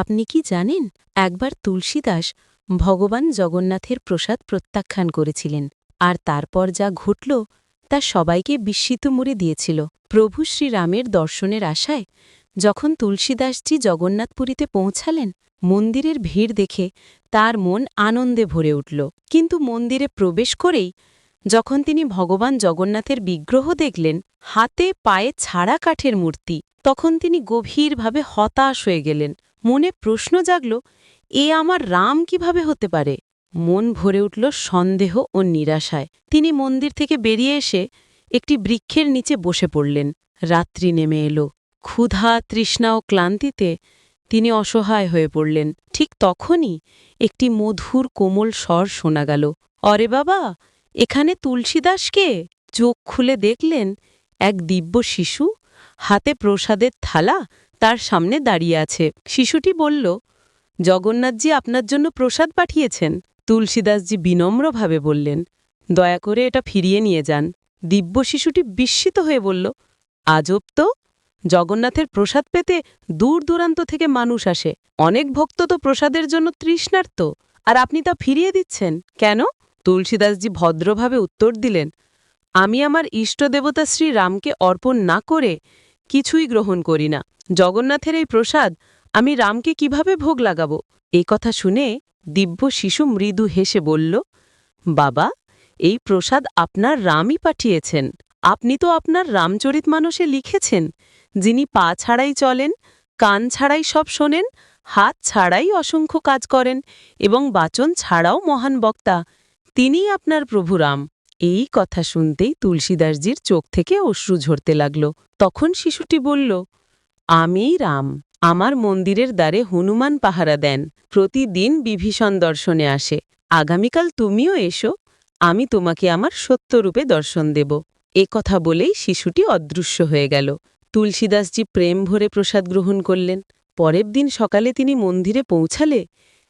আপনি কি জানেন, একবার তুলসীদাস ভগবান জগন্নাথের প্রসাদ প্রত্যাখ্যান করেছিলেন, আর তারপর যা ঘটল, তা সবাইকে বিস্মিত মুড়ে দিয়েছিল। প্রভু শ্রীরামের দর্শনের আশায়, যখন তুলসীদাসজি জগন্নাথপুরীতে পৌঁছালেন, মন্দিরের ভিড় দেখে তার মন আনন্দে ভরে উঠল। কিন্তু মন্দিরে প্রবেশ করেই যখন তিনি ভগবান জগন্নাথের বিগ্রহ দেখলেন, হাতে পায়ে ছাড়া কাঠের মূর্তি, তখন তিনি গভীরভাবে হতাশ হয়ে গেলেন। মনে প্রশ্ন জাগল, এ আমার রাম কীভাবে হতে পারে? মন ভরে উঠল সন্দেহ ও নিরাশায়। তিনি মন্দির থেকে বেরিয়ে এসে একটি বৃক্ষের নিচে বসে পড়লেন। রাত্রি নেমে এলো। ক্ষুধা, তৃষ্ণা ও ক্লান্তিতে তিনি অসহায় হয়ে পড়লেন। ঠিক তখনই একটি মধুর কোমল স্বর শোনা গেল, অরে বাবা! এখানে তুলসীদাসকে চোখ খুলে দেখলেন এক দিব্য শিশু, হাতে প্রসাদের থালা তার সামনে দাঁড়িয়ে আছে। শিশুটি বলল, জগন্নাথজি আপনার জন্য প্রসাদ পাঠিয়েছেন। তুলসীদাসজি বিনম্রভাবে বললেন, দয়া করে এটা ফিরিয়ে নিয়ে যান। দিব্য শিশুটি বিস্মিত হয়ে বলল, আজব তো! জগন্নাথের প্রসাদ পেতে দূর দূরান্ত থেকে মানুষ আসে। অনেক ভক্ত তো প্রসাদের জন্য তৃষ্ণার্ত। আর আপনি তা ফিরিয়ে দিচ্ছেন। কেন? তুলসীদাসজি ভদ্রভাবে উত্তর দিলেন, আমি আমার ইষ্টদেবতা শ্রী রামকে অর্পণ না করে কিছুই গ্রহণ করি না। জগন্নাথের এই প্রসাদ আমি রামকে কীভাবে ভোগ লাগাব? এই কথা শুনে দিব্য শিশু মৃদু হেসে বলল, বাবা, এই প্রসাদ আপনার রামই পাঠিয়েছেন। আপনি তো আপনার রামচরিত মানুষে লিখেছেন, যিনি পা ছাড়াই চলেন, কান ছাড়াই সব শোনেন, হাত ছাড়াই অসংখ্য কাজ করেন এবং বাচন ছাড়াও মহান বক্তা। তিনিই আপনার প্রভু রাম। এই কথা শুনতেই তুলসীদাসজির চোখ থেকে অশ্রু ঝরতে লাগল। তখন শিশুটি বলল আমি রাম। আমার মন্দিরের দ্বারে হনুমান পাহারা দেন। প্রতিদিন বিভীষণ দর্শনে আসে। আগামীকাল তুমিও এসো। আমি তোমাকে আমার সত্যরূপে দর্শন দেব। এ কথা বলেই শিশুটি অদৃশ্য হয়ে গেল। তুলসীদাসজি প্রেম ভরে প্রসাদ গ্রহণ করলেন। পরের দিন সকালে তিনি মন্দিরে পৌঁছালে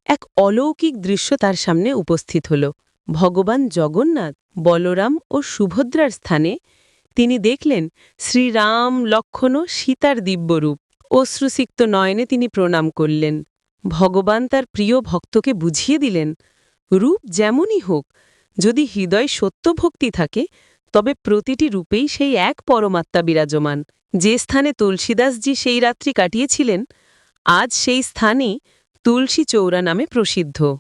এক অলৌকিক দৃশ্য তার সামনে উপস্থিত হল। ভগবান জগন্নাথ, বলরাম ও সুভদ্রার স্থানে তিনি দেখলেন শ্রীরাম লক্ষণ ও সীতার দিব্যরূপ অশ্রুসিক্ত নয়নে তিনি প্রণাম করলেন। ভগবান তার প্রিয় ভক্তকে বুঝিয়ে দিলেন, রূপ যেমনই হোক, যদি হৃদয় সত্য ভক্তি থাকে, তবে প্রতিটি রূপেই সেই এক পরমাত্মা বিরাজমান। যে স্থানে তুলসীদাসজি সেই রাত্রি কাটিয়েছিলেন, আজ সেই স্থানই তুলসী চৌরা নামে প্রসিদ্ধ।